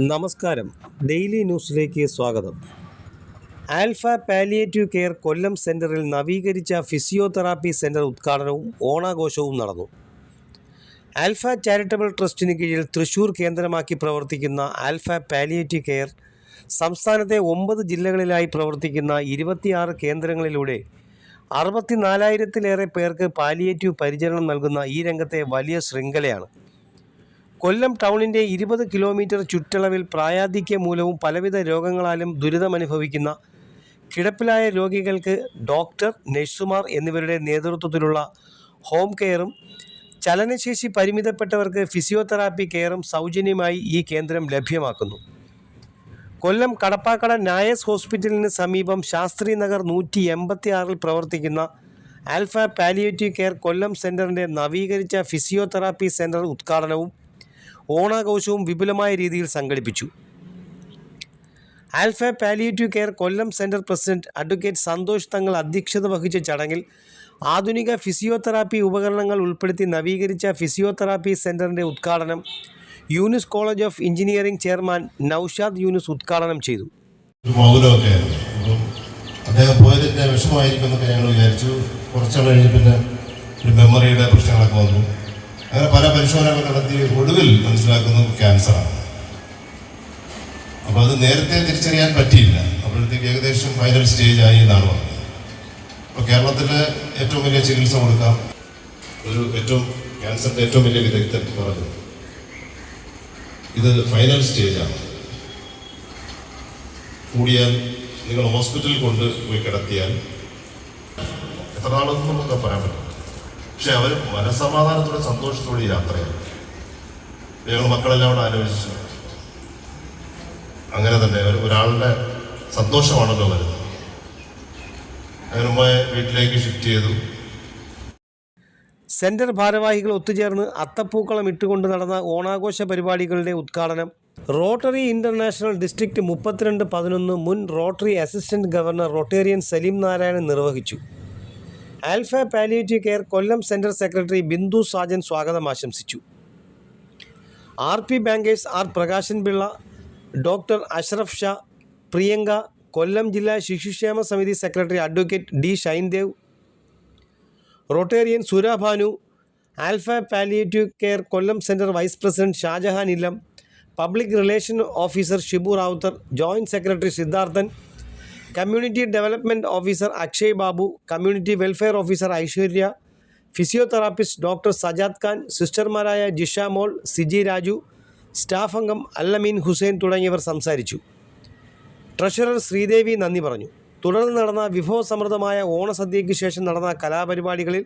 നമസ്കാരം. ഡെയിലി ന്യൂസിലേക്ക് സ്വാഗതം. ആൽഫ പാലിയേറ്റീവ് കെയർ കൊല്ലം സെന്ററിൽ നവീകരിച്ച ഫിസിയോതെറാപ്പി സെന്റർ ഉദ്ഘാടനവും ഓണാഘോഷവും നടന്നു. ആൽഫ ചാരിറ്റബിൾ ട്രസ്റ്റിന് കീഴിൽ തൃശൂർ കേന്ദ്രമാക്കി പ്രവർത്തിക്കുന്ന ആൽഫ പാലിയേറ്റീവ് കെയർ സംസ്ഥാനത്തെ ഒമ്പത് ജില്ലകളിലായി പ്രവർത്തിക്കുന്ന ഇരുപത്തിയാറ് കേന്ദ്രങ്ങളിലൂടെ അറുപത്തിനാലായിരത്തിലേറെ പേർക്ക് പാലിയേറ്റീവ് പരിചരണം നൽകുന്ന ഈ രംഗത്തെ വലിയ ശൃംഖലയാണ്. കൊല്ലം ടൗണിന്റെ ഇരുപത് കിലോമീറ്റർ ചുറ്റളവിൽ പ്രായാധിക്യം മൂലവും പലവിധ രോഗങ്ങളാലും ദുരിതമനുഭവിക്കുന്ന കിടപ്പിലായ രോഗികൾക്ക് ഡോക്ടർ നഴ്സുമാർ എന്നിവരുടെ നേതൃത്വത്തിലുള്ള ഹോം കെയറും ചലനശേഷി പരിമിതപ്പെട്ടവർക്ക് ഫിസിയോതെറാപ്പി കെയറും സൗജന്യമായി ഈ കേന്ദ്രം ലഭ്യമാക്കുന്നു. കൊല്ലം കടപ്പാക്കട നായസ് ഹോസ്പിറ്റലിന് സമീപം ശാസ്ത്രി നഗർ നൂറ്റി എൺപത്തി ആറിൽ പ്രവർത്തിക്കുന്ന ആൽഫ പാലിയേറ്റീവ് കെയർ കൊല്ലം സെന്ററിന്റെ നവീകരിച്ച ഫിസിയോതെറാപ്പി സെന്റർ ഉദ്ഘാടനവും ഓണാഘോഷവും വിപുലമായ രീതിയിൽ സംഘടിപ്പിച്ചു. Alpha palliative care Kollam centre president advocate Santhosh Thangal അധ്യക്ഷത വഹിച്ച ചടങ്ങിൽ ആധുനിക ഫിസിയോതെറാപ്പി ഉപകരണങ്ങൾ ഉൾപ്പെടുത്തി നവീകരിച്ച ഫിസിയോതെറാപ്പി സെന്ററിന്റെ ഉദ്ഘാടനം Younus college of engineering chairman Noushad Younus ഉദ്ഘാടനം ചെയ്തു. അദ്ദേഹം പോയതിന്റെ വിഷമമായിരിക്കും എന്നൊക്കെ ഞങ്ങൾ വിചാരിച്ചു. കുറച്ചാൾ കഴിഞ്ഞ് പിന്നെ ഒരു മെമ്മറിയുടെ പ്രശ്നങ്ങളൊക്കെ വന്നു. അങ്ങനെ പല പരിശോധനകൾ നടത്തി ഒടുവിൽ മനസ്സിലാക്കുന്നത് ക്യാൻസറാണ്. അപ്പോൾ അത് നേരത്തെ തിരിച്ചറിയാൻ പറ്റിയില്ല. അപ്പോഴത്തേക്ക് ഏകദേശം ഫൈനൽ സ്റ്റേജ് ആയി എന്നാണ് പറഞ്ഞത്. അപ്പോൾ കേരളത്തിൽ ഏറ്റവും വലിയ ചികിത്സ കൊടുക്കാം. ഒരു ഏറ്റവും ക്യാൻസറിന്റെ ഏറ്റവും വലിയ വിദഗ്ധൻ പറഞ്ഞു ഇത് ഫൈനൽ സ്റ്റേജാണ് കൂടിയാൽ നിങ്ങൾ ഹോസ്പിറ്റലിൽ കൊണ്ട് പോയി കിടത്തിയാൽ എത്ര നാളൊന്നും നമുക്ക് പറയാൻ പറ്റും. പക്ഷെ അവർ മനസമാധാനത്തോടെ സന്തോഷത്തോടെ യാത്രയാണ് ഞങ്ങൾ മക്കളെല്ലാം കൂടെ ആലോചിച്ചു. അങ്ങനെ തന്നെ ഒരു ഒരാളുടെ സന്തോഷമാണല്ലോ വരുന്നത്. അങ്ങനെ ഉമ്മയെ വീട്ടിലേക്ക് ഷിഫ്റ്റ് ചെയ്തു. സെന്റർ ഭാരവാഹികൾ ഒത്തുചേർന്ന് അത്തപ്പൂക്കളം ഇട്ടുകൊണ്ട് നടന്ന ഓണാഘോഷ പരിപാടികളുടെ ഉദ്ഘാടനം റോട്ടറി ഇന്റർനാഷണൽ ഡിസ്ട്രിക്ട് മുപ്പത്തിരണ്ട് പതിനൊന്ന് മുൻ Rotary assistant governor Rotarian Saleem Narayanan നിർവഹിച്ചു. Alpha palliative care Kollam centre secretary Bindu Sajan സ്വാഗതം ആശംസിച്ചു. R P bankers R Prakashan Pillai doctor Ashraf Shah Priyanka Kollam ജില്ലാ ശിശുക്ഷേമ സമിതി secretary advocate D Shinedev Rotarian Surabhanu Alpha palliative care Kollam centre vice president Shajahan Illam public relation officer Shibu Ravuthar joint secretary Siddharthan community development officer Akshay Babu community welfare officer Aishwarya physiotherapist doctor Sajad Khan സിസ്റ്റർമാരായ Jisha Mol Siji Raju staff അംഗം അല്ലമീൻ ഹുസൈൻ തുടങ്ങിയവർ സംസാരിച്ചു. Treasurer Sridevi നന്ദി പറഞ്ഞു. തുടർന്ന് നടന്ന വിഭവസമൃദ്ധമായ ഓണസദ്യയ്ക്ക് ശേഷം നടന്ന കലാപരിപാടികളിൽ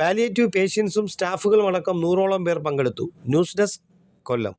പാലിയേറ്റീവ് പേഷ്യൻസും സ്റ്റാഫുകളും അടക്കം നൂറോളം പേർ പങ്കെടുത്തു. News desk Kollam.